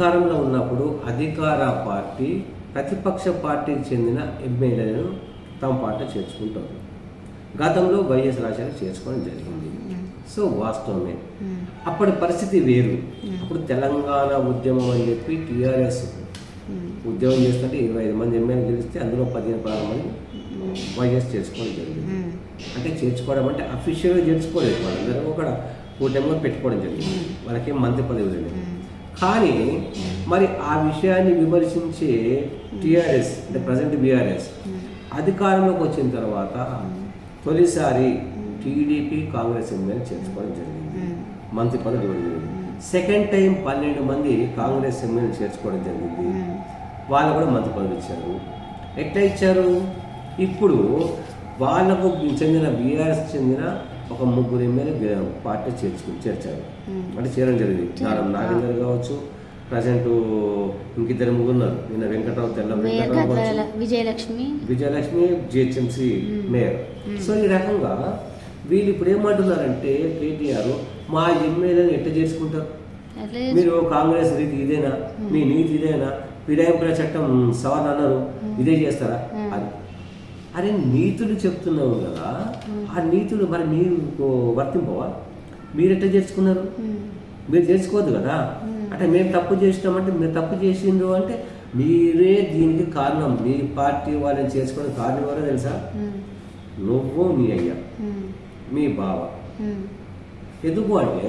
అధికారంలో ఉన్నప్పుడు అధికార పార్టీ ప్రతిపక్ష పార్టీకి చెందిన ఎమ్మెల్యేలను తమ పార్టీ చేర్చుకుంటారు. గతంలో వైఎస్ రాజశేఖర్ చేర్చుకోవడం జరిగింది. సో వాస్తవమే. అప్పటి పరిస్థితి వేరు. అప్పుడు తెలంగాణ ఉద్యమం అని చెప్పి టీఆర్ఎస్ ఉద్యమం చేస్తుంటే ఇరవై ఐదు మంది ఎమ్మెల్యే గెలిస్తే అందులో పదిహేను పదహారు మంది వైఎస్ చేర్చుకోవడం జరిగింది. అంటే చేర్చుకోవడం అంటే అఫీషియల్గా చేర్చుకోలేదు. వాళ్ళందరూ ఒక కూటమిలో పెట్టుకోవడం జరిగింది. వాళ్ళకేం మంత్రి పదవి లేదు. కానీ మరి ఆ విషయాన్ని విమర్శించే టిఆర్ఎస్ అంటే ప్రజెంట్ బీఆర్ఎస్ అధికారంలోకి వచ్చిన తర్వాత తొలిసారి టీడీపీ కాంగ్రెస్ ఎమ్మెల్యే చేర్చుకోవడం జరిగింది. మంత్రి పదవి జరిగింది. సెకండ్ టైం పన్నెండు మంది కాంగ్రెస్ ఎమ్మెల్యే చేర్చుకోవడం జరిగింది. వాళ్ళు కూడా మంత్రి పదవి ఇచ్చారు. ఎట్లా ఇచ్చారు? ఇప్పుడు వాళ్ళకు చెందిన బీఆర్ఎస్ చెందిన ఒక ముగ్గురు ఎమ్మెల్యే పార్టీ చేర్చుకు చేర్చారు. అంటే చేరడం జరిగింది. నారం నాగేందర్ కావచ్చు ప్రజెంట్ ఇంకిద్దరు ముగ్గురు ఉన్నారు నిన్న వెంకటరావు తెల్ల Venkatarao Vijayalakshmi. Vijayalakshmi GHMC mayor. So ఈ రకంగా వీళ్ళు ఇప్పుడు ఏమంటున్నారంటే కేటీఆర్ మా ఎమ్మెల్యేని ఎట్ట చేసుకుంటారు మీరు కాంగ్రెస్ రీతి ఇదేనా? మీ నీతి ఇదేనా? ఫిరాయింపుల చట్టం సవరణ అన్నారు. ఇదే చేస్తారా? అని అరే నీతులు చెప్తున్నావు కదా ఆ నీతులు మరి మీరు వర్తింపవా? మీరు ఎట్లా చేసుకున్నారు మీరు చేసుకోవద్దు కదా. అంటే మేము తప్పు చేసినామంటే మీరు తప్పు చేసిండ్రు అంటే మీరే దీనికి కారణం. మీ పార్టీ వాళ్ళని చేసుకోవడం కారణం ఎవరో తెలుసా? నువ్వు మీ అయ్యా మీ బావ. ఎందుకు అంటే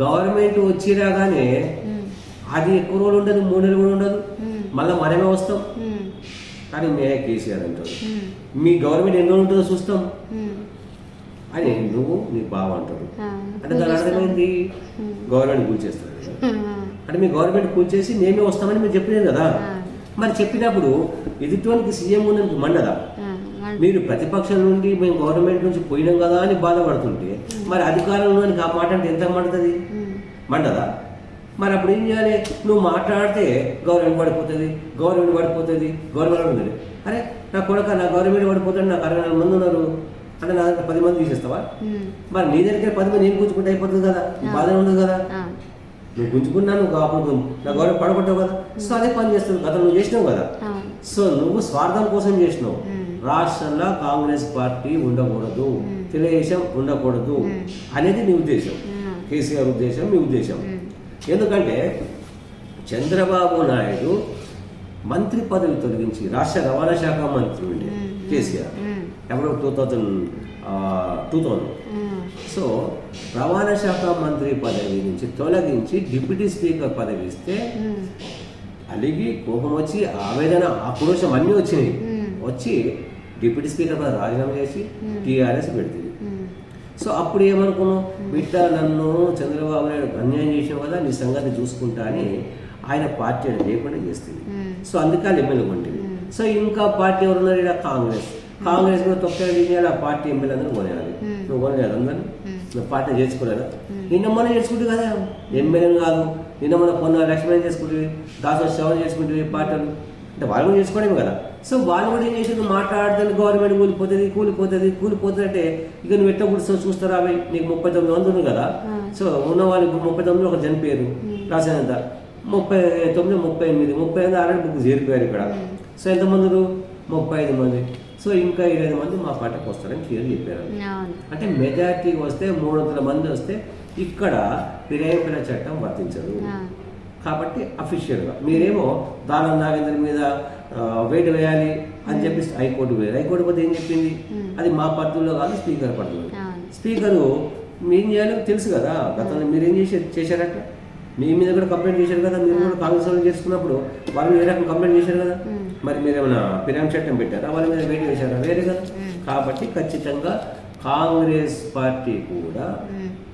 గవర్నమెంట్ వచ్చి రాగానే అది ఎక్కువ రోజులు ఉండదు మూడు నెలలు కూడా ఉండదు. మళ్ళీ మనమే వస్తాం. కానీ మే కేసీఆర్ అంటారు మీ గవర్నమెంట్ ఎన్ని ఉంటుందో చూస్తాం. అని నువ్వు నీ బావ అంటారు అంటే దాని అర్థమైంది గవర్నమెంట్ కూల్చేస్తారు అంటే మీ గవర్నమెంట్ కూల్చేసి మేమే వస్తామని మీరు చెప్పలేదు కదా. మరి చెప్పినప్పుడు ఎదుటివానికి సీఎం ఉన్నందుకు మండదా మీరు ప్రతిపక్షం నుండి మేము గవర్నమెంట్ నుంచి పోయినాం కదా అని బాధపడుతుంటే మరి అధికారంలోనికి ఆ మాట అంటే ఎంత మండుతుంది మండదా మరి అప్పుడు ఏం చేయాలి? నువ్వు మాట్లాడితే గవర్నమెంట్ పడిపోతుంది గవర్నమెంట్ పడిపోతుంది గవర్నమెంట్ పడిపోతుంది. అరే నా కొడుక నా గవర్నమెంట్ పడిపోతుంది నాకు అరవై నాలుగు మంది ఉన్నారు. అంటే నా దగ్గర పది మంది తీసేస్తావా? మరి నీ దగ్గర పది మంది ఏం కూర్చుకుంటే అయిపోతుంది కదా? బాధ ఉండదు కదా? నువ్వు గుంజుకున్నాను నువ్వు అప్పుడు నా గవర్నమెంట్ పడగొట్టావు కదా? సో అదే పని చేస్తుంది గతం నువ్వు చేసినావు కదా? సో నువ్వు స్వార్థం కోసం చేసినావు. రాష్ట్రంలో కాంగ్రెస్ పార్టీ ఉండకూడదు. తెలుగుదేశం ఉండకూడదు అనేది నీ ఉద్దేశం. కేసీఆర్ ఉద్దేశం మీ ఉద్దేశం. ఎందుకంటే చంద్రబాబు నాయుడు మంత్రి పదవి తొలగించి రాష్ట్ర రవాణా శాఖ మంత్రి ఉండే కేసీఆర్. ఎప్పుడో two thousand two thousand. So రవాణా శాఖ మంత్రి పదవి నుంచి తొలగించి డిప్యూటీ స్పీకర్ పదవి ఇస్తే అలిగి కోపం వచ్చి ఆవేదన ఆక్రోశం అన్నీ వచ్చినాయి. వచ్చి డిప్యూటీ స్పీకర్ పదవి రాజీనామా చేసి టీఆర్ఎస్ పెడుతుంది. సో అప్పుడు ఏమనుకున్నావు? బిడ్డ నన్ను చంద్రబాబు నాయుడు అన్యాయం చేసావు కదా నీ సంగతి చూసుకుంటా అని ఆయన పార్టీ అని లేకుండా చేస్తుంది సో అందుకే వాళ్ళు ఎమ్మెల్యే కొంటుంది సో ఇంకా పార్టీ ఎవరున్నారు ఇక్కడ కాంగ్రెస్. కాంగ్రెస్ కూడా తీయాలి ఆ పార్టీ ఎమ్మెల్యే అందరూ కొనేయాలి నువ్వు కొనలేదు అందరినీ నువ్వు పార్టీ చేసుకోలేదా నిన్న మొన్న చేసుకుంటే కదా ఎమ్మెల్యే కాదు. నిన్న మొన్న పొన్న లక్ష్మణ్ చేసుకుంటే దాసో సేవ చేసుకుంటే పార్టీలు అంటే వాళ్ళు కూడా చేసుకోవడమే కదా. సో వాళ్ళు కూడా ఏం చేసి మాట్లాడితే గవర్నమెంట్ కూలిపోతుంది కూలిపోతుంది కూలిపోతుంది అంటే ఇక నువ్వు ఎట్లా కూర్చో చూస్తారా? అవి నీకు ముప్పై తొమ్మిది మంది ఉన్నారు కదా. సో ఉన్న వాళ్ళు ముప్పై తొమ్మిది ఒక చనిపోయారు రాసేంత ముప్పై తొమ్మిది ముప్పై ఎనిమిది ముప్పై ఎనిమిది ఆల్రెడీ బుక్ చేరిపోయారు ఇక్కడ. సో ఎంతమంది? ముప్పై ఐదు మంది. సో ఇంకా ఇరవై మంది మా పార్టీకి వస్తారని క్లియర్ చెప్పారు. అంటే మెజార్టీ వస్తే మూడు వందల మంది వస్తే ఇక్కడ ఫిరాయింపుల చట్టం వర్తించదు. కాబట్టి అఫీషియల్గా మీరేమో దానం నాగేంద్ర మీద వేటు వేయాలి అని చెప్పి హైకోర్టు వేయాలి హైకోర్టు పోతే ఏం చెప్పింది? అది మా పరిధిలో కాదు స్పీకర్ పరిధిలో స్పీకరు ఏం చేయాలో తెలుసు కదా. గతంలో మీరేం చేసి చేశారట? మీ మీద కూడా కంప్లైంట్ చేశారు కదా? మీరు కూడా కాంగ్రెస్ వాళ్ళు చేసుకున్నప్పుడు వాళ్ళ మీద ఏ రకం కంప్లైంట్ చేశారు కదా? మరి మీరు ఏమైనా ఫిరాయింపు చట్టం పెట్టారా? వాళ్ళ మీద వేటు వేశారా? వేరే కదా కాబట్టి ఖచ్చితంగా కాంగ్రెస్ పార్టీ కూడా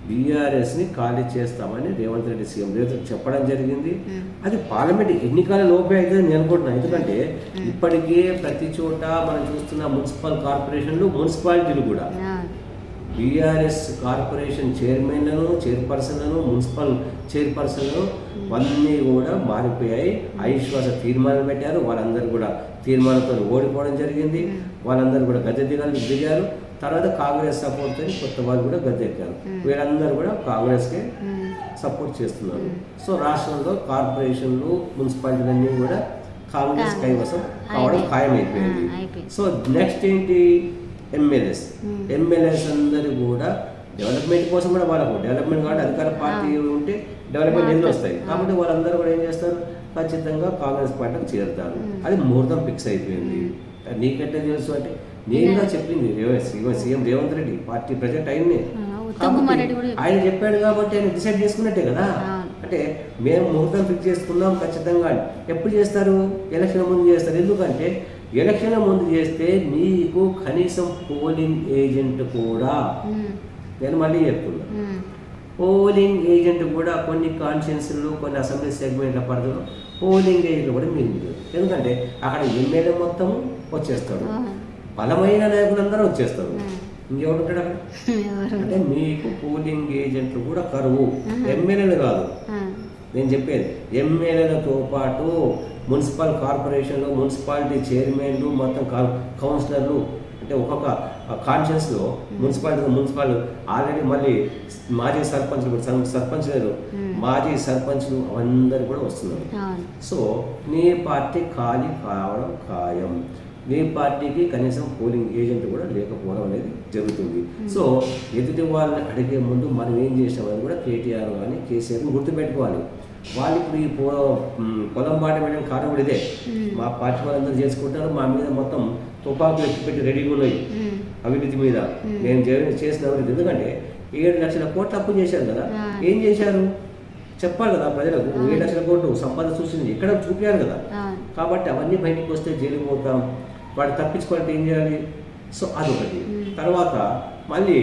బీఆర్ఎస్ని ఖాళీ చేస్తామని రేవంత్ రెడ్డి సీఎం రేవంత్ చెప్పడం జరిగింది. అది పార్లమెంట్ ఎన్నికల లోపే అయితే నేను అనుకుంటున్నాను. ఎందుకంటే ఇప్పటికే ప్రతి చోట మనం చూస్తున్న మున్సిపల్ కార్పొరేషన్లు మున్సిపాలిటీలు కూడా. బీఆర్ఎస్ కార్పొరేషన్ చైర్మన్లను చైర్పర్సన్లను మున్సిపల్ చైర్పర్సన్లను అన్నీ కూడా మారిపోయాయి. అవిశ్వాస తీర్మానం పెట్టారు. వాళ్ళందరూ కూడా తీర్మానంతో ఓడిపోవడం జరిగింది. వాళ్ళందరూ కూడా గద్దె దిగాలి దిగారు. తర్వాత కాంగ్రెస్ సపోర్ట్తో కొత్త వాళ్ళు కూడా గద్దె ఎక్కారు వీళ్ళందరూ కూడా కాంగ్రెస్కే సపోర్ట్ చేస్తున్నారు. సో రాష్ట్రంలో కార్పొరేషన్లు మున్సిపాలిటీలన్నీ కూడా కాంగ్రెస్. కైవసం కావడం. ఖాయమైపోయింది. సో నెక్స్ట్ ఏంటి? ఎమ్మెల్యేస్. ఎమ్మెల్యేస్ అందరూ కూడా డెవలప్మెంట్ కోసం కూడా వాళ్ళకు డెవలప్మెంట్ కాబట్టి అధికార పార్టీ ఉంటే డెవలప్మెంట్ ఎన్ని వస్తాయి. కాబట్టి వాళ్ళందరూ కూడా ఏం చేస్తారు? ఖచ్చితంగా కాంగ్రెస్ పార్టీకి చేరుతారు. అది ముహూర్తం ఫిక్స్ అయిపోయింది. నీకెట్లా తెలుసు అంటే నేనుగా చెప్పింది CM Revanth Reddy party present ఆయన్నే. కూడా ఆయన చెప్పాడు కాబట్టి ఆయన డిసైడ్ చేసుకున్నట్టే కదా. అంటే మేము ముహూర్తం ఫిక్స్ చేసుకున్నాం ఖచ్చితంగా. ఎప్పుడు చేస్తారు? ఎలక్షన్ ముందు చేస్తారు. ఎందుకంటే ఎలక్షన్ ముందు చేస్తే మీకు కనీసం పోలింగ్ ఏజెంట్ కూడా. నేను మళ్ళీ చెప్తున్నా. పోలింగ్ ఏజెంట్ కూడా కొన్ని కాన్షియన్స్లో కొన్ని అసెంబ్లీ సెగ్మెంట్ల పరిధిలో పోలింగ్ ఏజెంట్ కూడా మీరు. ఎందుకంటే అక్కడ ఎమ్మెల్యే మొత్తం వచ్చేస్తారు అవును. బలమైన నాయకులందరూ వచ్చేస్తారు. ఇంకెవరు ఉంటాడు అక్కడ? అంటే మీకు పోలింగ్ ఏజెంట్లు కూడా కరువు. ఎమ్మెల్యేలు కాదు. నేను చెప్పేది ఎమ్మెల్యేలతో పాటు మున్సిపల్ కార్పొరేషన్లు మున్సిపాలిటీ చైర్మన్లు మొత్తం కౌన్సిలర్లు అంటే ఒక్కొక్క కాన్షియన్స్లో మున్సిపాలిటీ మున్సిపల్ ఆల్రెడీ మళ్ళీ మాజీ సర్పంచ్లు కూడా సర్- సర్పంచ్ లేరు. మాజీ సర్పంచ్లు అందరు కూడా వస్తున్నారు. సో నీ పార్టీ ఖాళీ కావడం ఖాయం. నీ పార్టీకి కనీసం పోలింగ్ ఏజెంట్ కూడా లేకపోవడం అనేది జరుగుతుంది. సో ఎదుటి వాళ్ళని అడిగే ముందు మనం ఏం చేసామని కూడా కేటీఆర్ కానీ కేసీఆర్ని గుర్తుపెట్టుకోవాలి. వాళ్ళు ఇప్పుడు ఈ పొ మ్, పొలం బాట వెళ్ళిన కారణం కూడా ఇదే. మా పార్టీ వాళ్ళందరూ చేసుకుంటారు మా మీద మొత్తం తుపాకులు ఎత్తిపెట్టి రెడీగా ఉన్నాయి అవినీతి మీద. నేను చేసిన అవినీతి. ఎందుకంటే ఏడు లక్షల కోట్లు అప్పు చేశారు కదా. ఏం చేశారు? చెప్పాలి కదా ప్రజలకు. ఏడు లక్షల కోట్లు సంపద సృష్టించి ఎక్కడ చూపించారు కదా. కాబట్టి అవన్నీ బయటకు వస్తే జైలుకి పోతాం. వాడు తప్పించుకోవాలంటే ఏం చేయాలి? సో అదొకటి. తర్వాత మళ్ళీ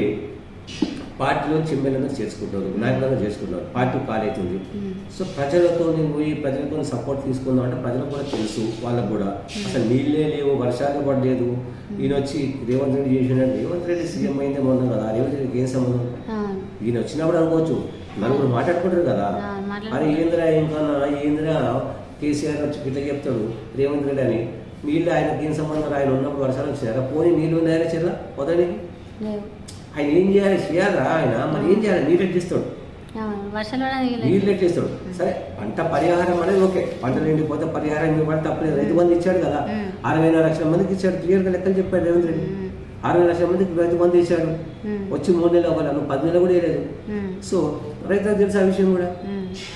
పార్టీలో చిమ్మెలందరూ చేసుకుంటారు నాయకులందరూ చేసుకుంటారు. పార్టీ కాలేతుంది సో ప్రజలతో పోయి ప్రజలతో సపోర్ట్ తీసుకుందాం అంటే ప్రజలకు కూడా తెలుసు వాళ్ళకు కూడా. అసలు నీళ్ళే లేవు వర్షాలు పడలేదు ఈయన వచ్చి రేవంత్ రెడ్డి చేసినాడు రేవంత్ రెడ్డి సీఎం అయిందే మొన్న కదా రేవంత్ రెడ్డికి ఏం సంబంధం? ఈయన వచ్చినప్పుడు అనుకోవచ్చు నలుగురు మాట్లాడుకుంటారు కదా. అరే ఏంద్రా ఇంకా ఏంద్రా కేసీఆర్ వచ్చి ఇట్లా చెప్తాడు రేవంత్ రెడ్డి అని. నీళ్ళు ఆయనకి ఏం సంబంధం ఆయన ఉన్నప్పుడు వర్షాలు వచ్చినారా పోనీ నీళ్ళు ఉన్నాయా చెల్ల లేవు. ఆయన ఏం చేయాలి? చేయాలరా ఆయన మరి ఏం చేయాలి? నీళ్ళు ఎట్టిస్తాడు నీళ్ళు ఎట్టిస్తాడు సరే పంట పరిహారం అనేది ఓకే. పంటలు ఎండిపోతే పరిహారం ఇవ్వాలి తప్పలేదు రైతు బంధు ఇచ్చాడు కదా. అరవై నాలుగు లక్షల మందికి ఇచ్చాడు. క్లియర్గా లెక్కలు చెప్పాడు రేవంత్ రెడ్డి. అరవై లక్షల మందికి రైతు బంధు ఇచ్చాడు. వచ్చి మూడు నెలలు అవ్వాలి? నువ్వు పది నెలలు కూడా వేయలేదు సో రైతులకు తెలుసు ఆ విషయం కూడా.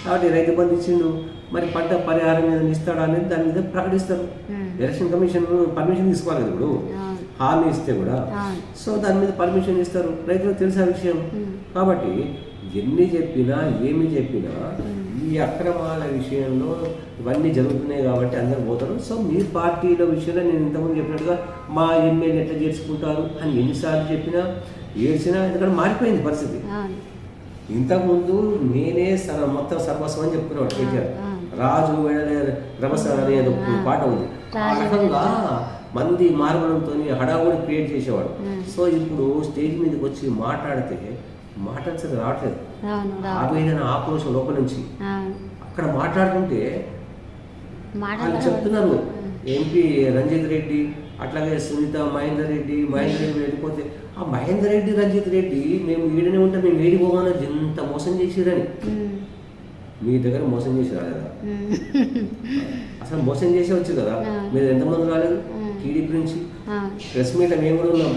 కాబట్టి రైతు బంధు ఇచ్చిండు. మరి పంట పరిహారం మీద ఇస్తాడా అనేది దాని మీద ప్రకటిస్తారు. ఎలక్షన్ కమిషన్ పర్మిషన్ తీసుకోవాలి కదా ఇప్పుడు హామీ ఇస్తే కూడా. సో దాని మీద పర్మిషన్ ఇస్తారు. రైతులకు తెలుసు విషయం? కాబట్టి ఎన్ని చెప్పినా ఏమి చెప్పినా. ఈ అక్రమాల విషయంలో ఇవన్నీ జరుగుతున్నాయి కాబట్టి అందరు పోతారు. సో మీ పార్టీల విషయంలో నేను ఇంతకుముందు చెప్పినట్టుగా మా ఎమ్మెల్యే ఎట్లా చేర్చుకుంటారు అని ఎన్నిసార్లు చెప్పినా ఏడ్చినా ఎందుకంటే మారిపోయింది పరిస్థితి. ఇంతకుముందు నేనే మొత్తం సర్వస్వం అని చెప్తున్నాడు కేటీఆర్. రాజు వెడలే రభస అనే ఒక. పాట ఉంది. ఆ రకంగా మంది మార్గంతో హడావుడి క్రియేట్ చేసేవాడు. సో ఇప్పుడు స్టేజ్ మీదకి వచ్చి మాట్లాడితే మాట్లాడితే రావట్లేదు. ఆవేదన ఆక్రోశం లోపల నుంచి. అక్కడ మాట్లాడుతుంటే మాట వాళ్ళు చెప్తున్నారు. ఎంపీ రంజిత్ రెడ్డి అట్లాగే సునీత మహేందర్ రెడ్డి మహేందర్ రెడ్డి వెళ్ళిపోతే ఆ మహేందర్ రెడ్డి రంజిత్ రెడ్డి మేము ఈడనే ఉంటే మేము ఏడి పోగానే ఎంత మోసం చేసిరని మీ దగ్గర మోసం చేసి రాలేదా? అసలు మోసం చేసే వచ్చు కదా. మీరు ఎంతమంది రాలేదు. టీడీపీ నుంచి? ప్రెస్ మీట్ మేము కూడా ఉన్నాం.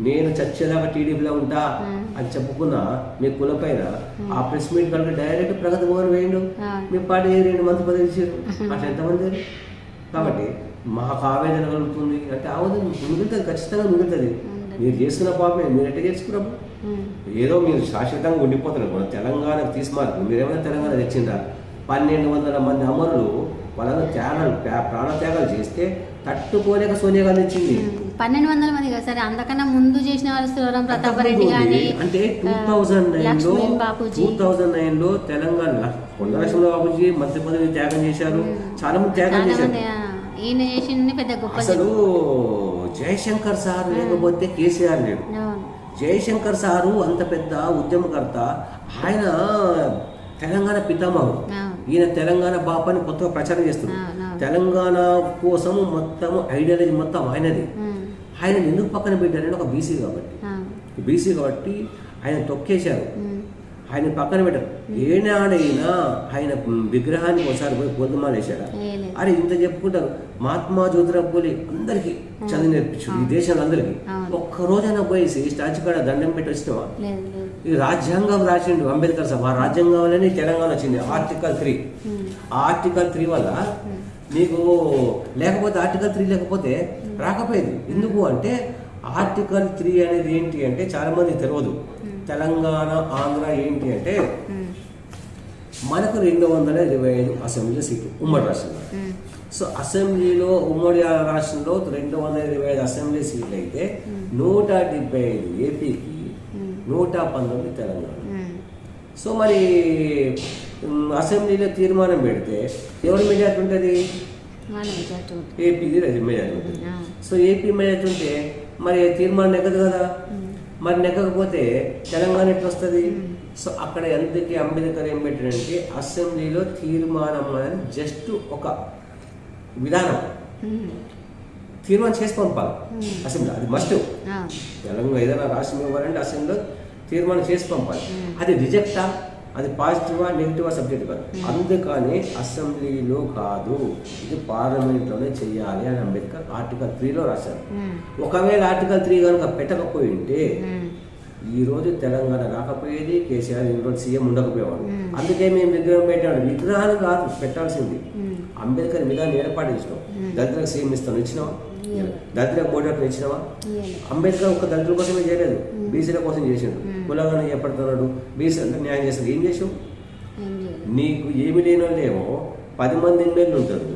నేను చచ్చేదాకా టీడీపీలో ఉంటా. అని చెప్పుకున్న మీ కుల పైన ఆ. ప్రెస్ మీట్ కనుక డైరెక్ట్ ప్రగతి భవన్ వేయండు. మీ పార్టీ రెండు మంది ఇచ్చారు. అట్లా ఎంతమంది? కాబట్టి మాకు ఆవేదన కలుగుతుంది. అంటే ఆవేదన మిగులుతుంది ఖచ్చితంగా మిగులుతుంది. మీరు చేస్తున్న పాపమే మీరు ఎట్లా చేసుకున్నప్పుడు ఏదో మీరు శాశ్వతంగా ఉండిపోతున్నారు. మన తెలంగాణకు తీసుమారు మీరేమైనా తెలంగాణ తెచ్చిందా? పన్నెండు వందల మంది అమరులు వాళ్ళందరూ త్యాగాలు ప్రా- ప్రాణత్యాగాలు చేస్తే తట్టుకోలేక సోనియా గాంధీ ఇచ్చింది. పన్నెండు వందల మంది కదా సరే అంతకన్నా ముందు చేసిన వాళ్ళు ప్రతాప్ రెడ్డి కానీ అంటే టూ థౌజండ్ నైన్లో టూ థౌజండ్ నైన్లో తెలంగాణ కొండ లక్ష్మణ బాబుజీ మంత్రి పదవి త్యాగం చేశారు. చాలా మంది త్యాగం చేశారు. ఈయన చేసింది పెద్ద గొప్ప అసలు జయశంకర్ సార్ లేకపోతే కేసీఆర్ లేడు. జయశంకర్ సారు అంత పెద్ద ఉద్యమకర్త ఆయన తెలంగాణ పితామహుడు. ఈయన తెలంగాణ బాపాని కొత్తగా ప్రచారం అవును. తెలంగాణ కోసం మొత్తం ఐడియాలజీ మొత్తం ఆయనది. ఆయన ఎందుకు పక్కన పెట్టారంటే ఒక బీసీ కాబట్టి. బీసీ కాబట్టి ఆయన తొక్కేశారు. ఆయన పక్కన పెట్టరు. ఏనాడైనా ఆయన విగ్రహానికి ఒకసారి పోయి పొద్దుమాలేశాడా. అరే ఇంత చెప్పుకుంటారు. మహాత్మా జ్యోతిరావు పూలి అందరికి చదివి నేర్పించు ఈ దేశంలో అందరికి. అవును. ఒక్క రోజైనా పోయేసి స్టాచ్యూ కాడ దండం పెట్టి వచ్చినావా? ఈ రాజ్యాంగం రాసిండు అంబేద్కర్ సాబ్ ఆ రాజ్యాంగం వల్లనే తెలంగాణ వచ్చింది. Article three. ఆర్టికల్ త్రీ వల్ల నీకు లేకపోతే ఆర్టికల్ త్రీ లేకపోతే రాకపోయేది. ఎందుకు అంటే ఆర్టికల్ త్రీ అనేది ఏంటి అంటే చాలా మంది తెలియదు తెలంగాణ ఆంధ్ర ఏంటి అంటే. మనకు రెండు వందల ఇరవై ఐదు అసెంబ్లీ సీట్లు ఉమ్మడి రాష్ట్రంలో. సో అసెంబ్లీలో ఉమ్మడి రాష్ట్రంలో రెండు వందల ఇరవై ఐదు అసెంబ్లీ సీట్లు అయితే నూట డెబ్బై ఐదు ఏపీకి. నూట పంతొమ్మిది తెలంగాణ. సో మరి అసెంబ్లీలో తీర్మానం పెడితే ఎవరి మెజార్టీ ఉంటుంది మన మెజార్టీ ఉంటుంది. ఏపీది మెజార్టీ ఉంటుంది. సో ఏపీ మెజార్టీ ఉంటే మరి తీర్మానం నెగ్గదు కదా. మరి నెగ్గకపోతే తెలంగాణ ఎట్లా వస్తుంది సో అక్కడ ఎందుకు అంబేద్కర్ ఏం పెట్టాడంటే అసెంబ్లీలో తీర్మానం అనేది జస్ట్ ఒక విధానం. తీర్మానం చేసి పంపాలి. అసెంబ్లీ అది మస్ట్. తెలంగాణ ఏదైనా రాష్ట్రం ఇవ్వాలంటే అసెంబ్లీలో తీర్మానం చేసి పంపాలి. అది రిజెక్టా అది పాజిటివా నెగిటివా సబ్జెక్ట్ కాదు Hmm. అందుకని అసెంబ్లీలో కాదు ఇది పార్లమెంట్లోనే చెయ్యాలి అని అంబేద్కర్ ఆర్టికల్ త్రీలో రాశారు ఉమ్. ఒకవేళ ఆర్టికల్ త్రీ కనుక పెట్టకపోయి ఉంటే ఉమ్. ఈ రోజు తెలంగాణ రాకపోయేది కేసీఆర్ ఈ రోజు సీఎం ఉండకపోయేవాడు Hmm. అందుకే మేము విగ్రహం పెట్టాడు విగ్రహాలు కాదు పెట్టాల్సింది. అంబేద్కర్ విధానం ఏర్పాటు ఇచ్చినాం Hmm. దళితులకు సీఎం ఇస్తాను ఇయ్యలేదు. దళితులకు మోటార్ ఇచ్చినావా. అంబేద్కర్ ఒక దళితుల కోసమే చేయలేదు. బీసీల కోసం చేసిండు. కులగానే చేపడుతున్నాడు బీసీ అంటే న్యాయం చేస్తాడు ఏం చేసావు. నీకు ఏమి లేని వాళ్ళేమో పది మంది ఎమ్మెల్యేలు ఉంటారు.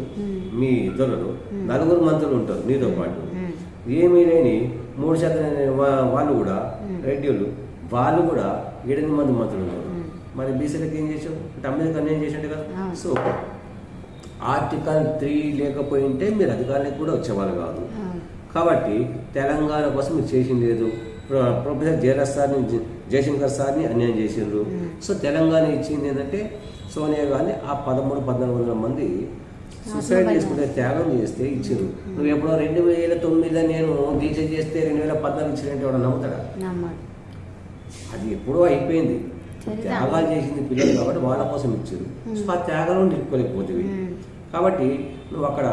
మీ ఇద్దరు. నలుగురు మంత్రులు ఉంటారు నీతో పాటు. ఏమీ లేని మూడు శాతం వాళ్ళు కూడా. రెడ్డిలు వాళ్ళు కూడా ఎనిమిది మంది మంత్రులు ఉన్నారు. మరి బీసీలకు ఏం చేసావు అంటే అంబేద్కర్ ఏం చేసినట్టు కదా. సో ఆర్టికల్ త్రీ లేకపోయింటే మీరు అధికారులకు కూడా వచ్చేవాళ్ళు కాదు. కాబట్టి తెలంగాణ కోసం మీరు చేసింది లేదు ప్రొ- ప్రొఫెసర్ జయరాజ్ సార్ని జయశంకర్ సార్ని అన్యాయం చేసిండ్రు మ్మ్. సో తెలంగాణ ఇచ్చింది ఏంటంటే సోనియా గాంధీ ఆ పదమూడు పద్నాలుగు వందల మంది సూసైడ్. చేసుకుంటే త్యాగం చేస్తే ఇచ్చారు నువ్వు ఎప్పుడో రెండు వేల తొమ్మిదిలో నేను దీక్ష చేస్తే రెండు వేల పద్నాలుగు ఇచ్చినట్టు ఎవడ నమ్ముతాడా అది ఎప్పుడో అయిపోయింది. త్యాగాలు చేసింది పిల్లలు కాబట్టి వాళ్ళ కోసం ఇచ్చారు మ్మ్. సో ఆ త్యాగాలు నిలుపుకోలేకపోతుంది ఉమ్. కాబట్టి నువ్వు అక్కడ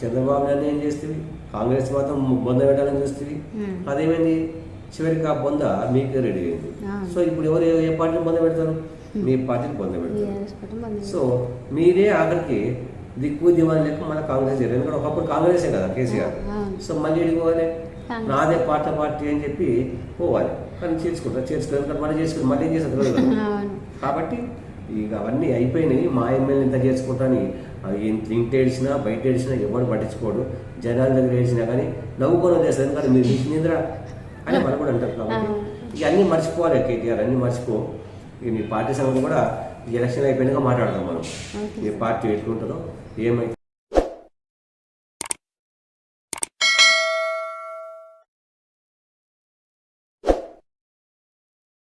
చంద్రబాబు నాయుడు ఏం చేస్తుంది కాంగ్రెస్ మాత్రం బొంద పెట్టాలని చూస్తుంది. అదేమైంది చివరికి ఆ బొంద మీకే రెడీ అయింది. సో ఇప్పుడు ఎవరు ఏ- పార్టీని బొంద పెడతారు మీ పార్టీని బొంద పెడతారు. సో మీరే ఆఖరికి దిక్కు దివాన్ లెక్క మన కాంగ్రెస్ ఎందుకంటే ఒకప్పుడు కాంగ్రెసే కదా కేసీఆర్. సో మళ్ళీ పోవాలి. నాదే పార్టీ పార్టీ అని చెప్పి పోవాలి కానీ చేర్చుకుంటారు చేర్చుకోవాలి మళ్ళీ చేసుకుని మళ్ళీ. అవును కాబట్టి ఇక అవన్నీ అయిపోయినాయి. మా ఎమ్మెల్యే ఇంత చేసుకుంటాని. ఇంట ఏడిచినా బయట ఏడిచినా ఎవరు పట్టించుకోడు. జనాల దగ్గర ఏడిచినా కానీ నవ్వుకొని వదిలేస్తారు ఎందుకంటే మీరు నింద్ర అని వాళ్ళు కూడా అంటారు కాబట్టి. ఇక అన్నీ మర్చిపోవాలి కేటీఆర్. అన్నీ మర్చిపో. ఇక మీ పార్టీ సంగతి కూడా ఎలక్షన్ అయిపోయినాక మాట్లాడదాం మనం. మీ పార్టీ ఎట్లుంటుందో ఏమైతే